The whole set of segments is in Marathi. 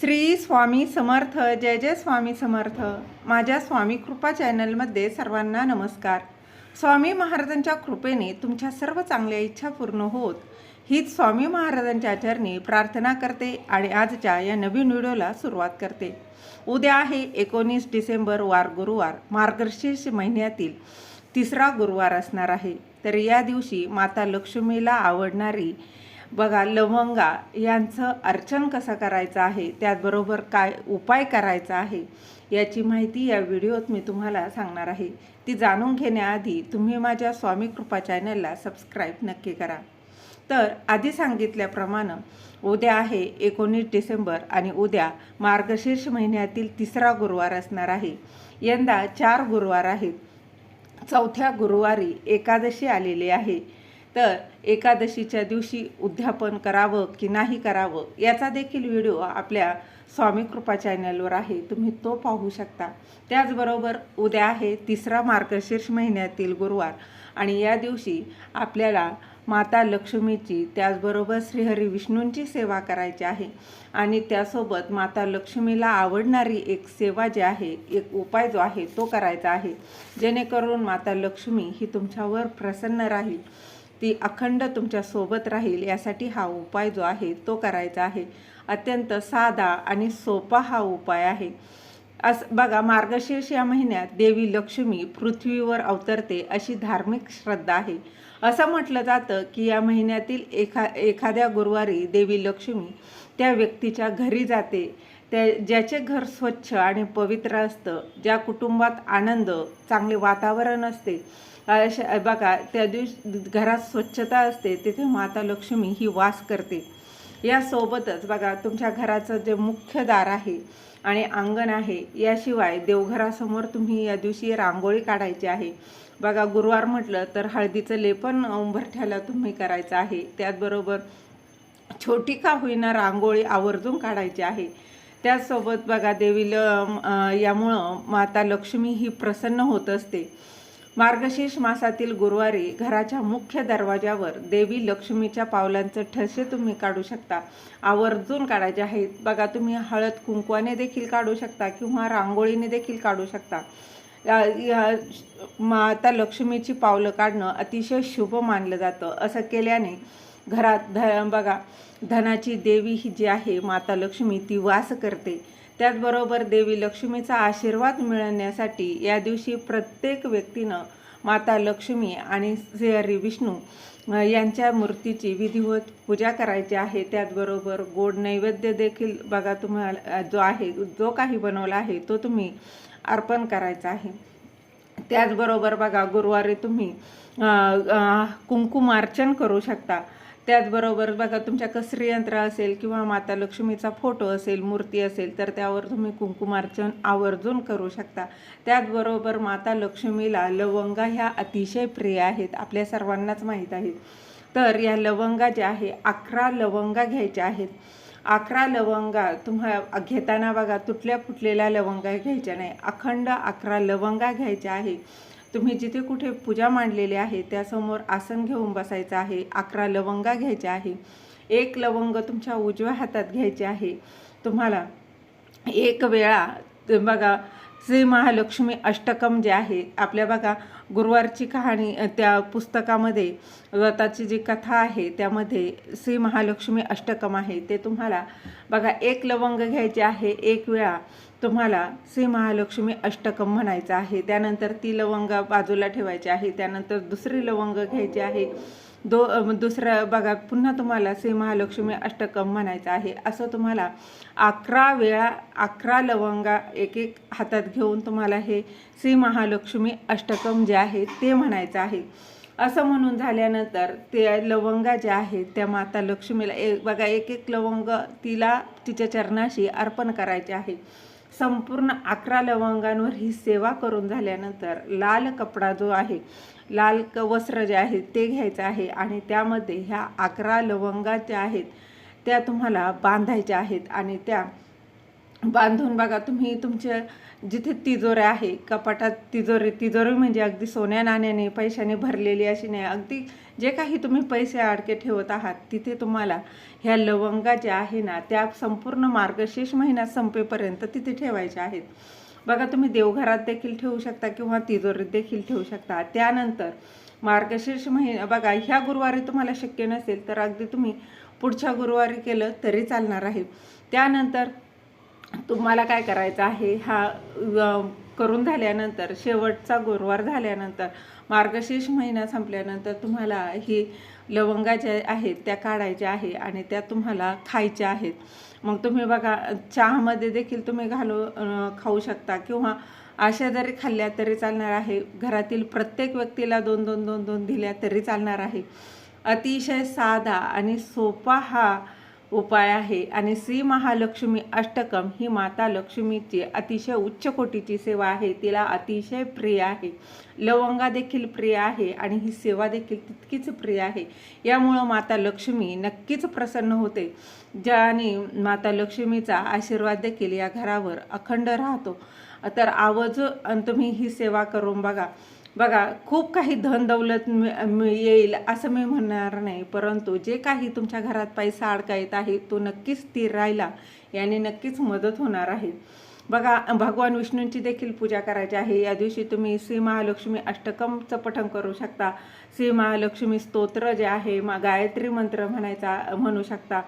श्री स्वामी समर्थ जय जय स्वामी समर्थ. माझ्या स्वामी कृपा चॅनलमध्ये सर्वांना नमस्कार. स्वामी महाराजांच्या कृपेने तुमच्या सर्व चांगल्या इच्छा पूर्ण होत. हीच स्वामी महाराजांच्या चरणी प्रार्थना करते आणि आजच्या या नवीन व्हिडिओला सुरुवात करते. उद्या आहे एकोणीस डिसेंबर वार गुरुवार मार्गशीर्ष महिन्यातील तिसरा गुरुवार असणार आहे. तर या दिवशी माता लक्ष्मीला आवडणारी बघा लवंगा यांचं अर्चन कसं करायचं आहे त्याचबरोबर काय उपाय करायचा आहे याची माहिती या व्हिडिओत मी तुम्हाला सांगणार आहे. ती जाणून घेण्याआधी तुम्ही माझ्या स्वामी कृपा चॅनलला सबस्क्राईब नक्की करा. तर आधी सांगितल्याप्रमाणे उद्या आहे एकोणीस डिसेंबर आणि उद्या मार्गशीर्ष महिन्यातील तिसरा गुरुवार असणार आहे. यंदा चार गुरुवार आहेत. चौथ्या गुरुवारी एकादशी आलेली आहे. तर एकादशीच्या दिवशी उद्यापन करावं की नाही करावं याचा देखील व्हिडिओ आपल्या स्वामी कृपा चॅनलवर आहे. तुम्ही तो पाहू शकता. त्याचबरोबर उद्या आहे तिसरा मार्गशीर्ष महिन्यातील गुरुवार आणि या दिवशी आपल्याला माता लक्ष्मीची त्याचबरोबर श्रीहरी विष्णूंची सेवा करायची आहे. आणि त्यासोबत माता लक्ष्मीला आवडणारी एक सेवा जी आहे एक उपाय जो आहे तो करायचा आहे. जेणेकरून माता लक्ष्मी ही तुमच्यावर प्रसन्न राहील. ती अखंड तुमच्यासोबत राहील यासाठी हा उपाय जो आहे तो करायचा आहे. अत्यंत साधा आणि सोपा हा उपाय आहे. अस बघा मार्गशीर्ष या महिन्यात देवी लक्ष्मी पृथ्वीवर अवतरते अशी धार्मिक श्रद्धा आहे. असं म्हटलं जातं की या महिन्यातील एखा एखाद्या गुरुवारी देवी लक्ष्मी त्या व्यक्तीच्या घरी जाते. त्या ज्याचे घर स्वच्छ आणि पवित्र असतं ज्या कुटुंबात आनंद चांगले वातावरण असते अशा बघा त्या दिवशी घरात स्वच्छता असते तिथे माता लक्ष्मी ही वास करते. यासोबतच बघा तुमच्या घराचं जे मुख्य दार आहे आणि अंगण आहे याशिवाय देवघरासमोर तुम्ही या दिवशी रांगोळी काढायची आहे. बघा गुरुवार म्हटलं तर हळदीचं लेपन उंबरठ्याला तुम्ही करायचं आहे. त्याचबरोबर छोटी का होईना रांगोळी आवर्जून काढायची आहे. त्याचसोबत बघा देवीला यामुळं माता लक्ष्मी ही प्रसन्न होत असते. मार्गशीर्ष मासातील गुरुवारी घराच्या मुख्य दरवाजावर देवी लक्ष्मीच्या पावलांचं ठसे तुम्ही काढू शकता. आवर्जून काढायचे आहेत. बघा तुम्ही हळद कुंकवाने देखील काढू शकता किंवा रांगोळीने देखील काढू शकता. माता लक्ष्मीची पावलं काढणं अतिशय शुभ मानलं जातं. असं केल्याने घरात ध बघा धनाची देवी ही जी आहे माता लक्ष्मी ती वास करते. त्याचबरोबर देवी लक्ष्मीचा आशीर्वाद मिळवण्यासाठी या दिवशी प्रत्येक व्यक्तीनं माता लक्ष्मी आणि श्री विष्णू यांच्या मूर्तीची विधिवत पूजा करायची आहे. त्याचबरोबर गोड नैवेद्य देखील बघा तुम्हाला जो आहे जो काही बनवला आहे तो तुम्ही अर्पण करायचा आहे. त्याचबरोबर बघा गुरुवारी तुम्ही कुंकुमार्चन करू शकता. त्याचबरोबर बघा तुमच्या कसरी यंत्र असेल किंवा माता लक्ष्मीचा फोटो असेल मूर्ती असेल तर त्यावर तुम्ही कुंकुमार्चन आवर्जून करू शकता. त्याचबरोबर माता लक्ष्मीला लवंगा ह्या अतिशय प्रिय आहेत आपल्या सर्वांनाच माहीत आहेत. तर या लवंगा ज्या आहे अकरा लवंगा घ्यायच्या आहेत. अकरा लवंगा तुम्हा घेताना बघा तुटल्या फुटलेल्या लवंगा घ्यायच्या नाही. अखंड अकरा लवंगा घ्यायच्या आहे तुम्ही जिथे कुठे पूजा मांडलेली आहे त्यासमोर आसन घेऊन बसायचं आहे अकरा लवंगा घ्यायच्या आहे एक लवंग तुमच्या उजव्या हातात घ्यायची आहे. तुम्हाला एक वेळा बघा श्री महालक्ष्मी अष्टकम जे आहे आपल्या बघा गुरुवारची कहाणी त्या पुस्तकामध्ये व्रताची जी कथा आहे त्यामध्ये श्री महालक्ष्मी अष्टकम आहे. ते तुम्हाला बघा एक लवंग घ्यायचे आहे एक वेळा तुम्हाला श्री महालक्ष्मी अष्टकम म्हणायचं आहे. त्यानंतर ती लवंग बाजूला ठेवायची आहे त्यानंतर दुसरी लवंग घ्यायची आहे. दो दुसरं बघा पुन्हा तुम्हाला श्री महालक्ष्मी अष्टकम म्हणायचं आहे. असं तुम्हाला अकरा वेळा अकरा लवंगा एक एक हातात घेऊन तुम्हाला हे श्री महालक्ष्मी अष्टकम जे आहे ते म्हणायचं आहे. असं म्हणून झाल्यानंतर ते लवंगा ज्या आहेत त्या माता लक्ष्मीला एक बघा एक एक लवंग तिला तिच्या चरणाशी अर्पण करायचे आहे. संपूर्ण अकरा लवंगांवर ही सेवा करून झाल्यानंतर लाल कपडा जो आहे लाल क वस्त्र जे आहे ते घ्यायचं आहे आणि त्यामध्ये ह्या अकरा लवंगा ज्या आहेत त्या तुम्हाला बांधायच्या आहेत आणि त्या बांधून बघा तुम्ही तुमच्या जिथे तिजोऱ्या आहे कपाटात तिजोरी तिजोरी म्हणजे अगदी सोन्या नाण्याने पैशाने भरलेली अशी नाही अगदी जे काही तुम्ही पैसे अडके ठेवत आहात तिथे तुम्हाला ह्या लवंगा ज्या आहे ना त्या संपूर्ण मार्गशीर्ष महिना संपेपर्यंत तिथे ठेवायच्या आहेत. बघा तुम्ही देवघरात देखील ठेवू शकता किंवा तिजोरीत देखील ठेवू शकता. त्यानंतर मार्गशीर्ष महिना बघा ह्या गुरुवारी तुम्हाला शक्य नसेल तर अगदी तुम्ही पुढच्या गुरुवारी केलं तरी चालणार आहे. त्यानंतर तुम्हाला काय करायचं आहे? हा करून झाल्यानंतर शेवटचा गुरुवार झाल्यानंतर मार्गशीर्ष महिना संपल्यानंतर तुम्हाला ही लवंगा ज्या आहेत त्या काढायच्या आहे आणि त्या तुम्हाला खायच्या आहेत. मग तुम्ही बघा चहामध्ये देखील तुम्ही घालू खाऊ शकता किंवा अशा जरी खाल्ल्या तरी चालणार आहे. घरातील प्रत्येक व्यक्तीला दोन दोन दोन दोन दिल्या तरी चालणार आहे. अतिशय साधा आणि सोपा हा उपाय आहे. आणि श्री महालक्ष्मी अष्टकम ही माता लक्ष्मीची अतिशय उच्च कोटीची सेवा आहे. तिला अतिशय प्रिय आहे. लवंगा देखील प्रिय आहे आणि ही सेवा देखील तितकीच प्रिय आहे. यामुळं माता लक्ष्मी नक्कीच प्रसन्न होते. ज्याने माता लक्ष्मीचा आशीर्वाद देखील या घरावर अखंड राहतो. तर आवज तुम्ही ही सेवा करून बघा. बघा खूप काही धन दौलत येईल असं मी म्हणणार नाही. परंतु जे काही तुमच्या घरात पैसा अडकायत आहे तो नक्कीच स्थिर राहिला. याने नक्कीच मदत होणार आहे. बघा भगवान विष्णूंची देखील पूजा करायची आहे. या दिवशी तुम्ही श्री महालक्ष्मी अष्टकमचं पठण करू शकता. श्री महालक्ष्मी स्तोत्र जे आहे मा गायत्री मंत्र म्हणायचा म्हणू शकता.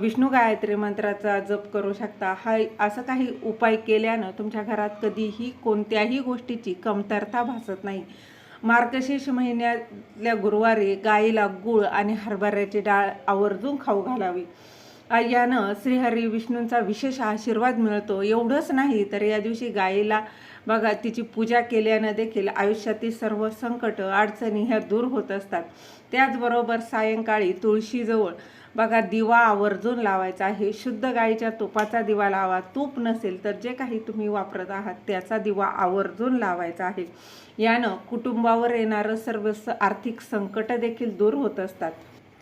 विष्णू गायत्री मंत्राचा जप करू शकता. हा असं काही उपाय केल्यानं तुमच्या घरात कधीही कोणत्याही गोष्टीची कमतरता भासत नाही. मार्गशीर्ष महिन्यातल्या गुरुवारी गाईला गूळ आणि हरभऱ्याची डाळ आवर्जून खाऊ घालावी. यानं श्रीहरी विष्णूंचा विशेष आशीर्वाद मिळतो. एवढंच नाही तर या दिवशी गायीला बघा तिची पूजा केल्यानं देखील आयुष्यातील सर्व संकट अडचणी ह्या दूर होत असतात. त्याचबरोबर सायंकाळी तुळशीजवळ बघा दिवा आवर्जून लावायचा आहे. शुद्ध गाईच्या तुपाचा दिवा लावा. तूप नसेल तर जे काही तुम्ही वापरत आहात त्याचा दिवा आवर्जून लावायचा आहे. यानं कुटुंबावर येणारं सर्व आर्थिक संकट देखील दूर होत असतात.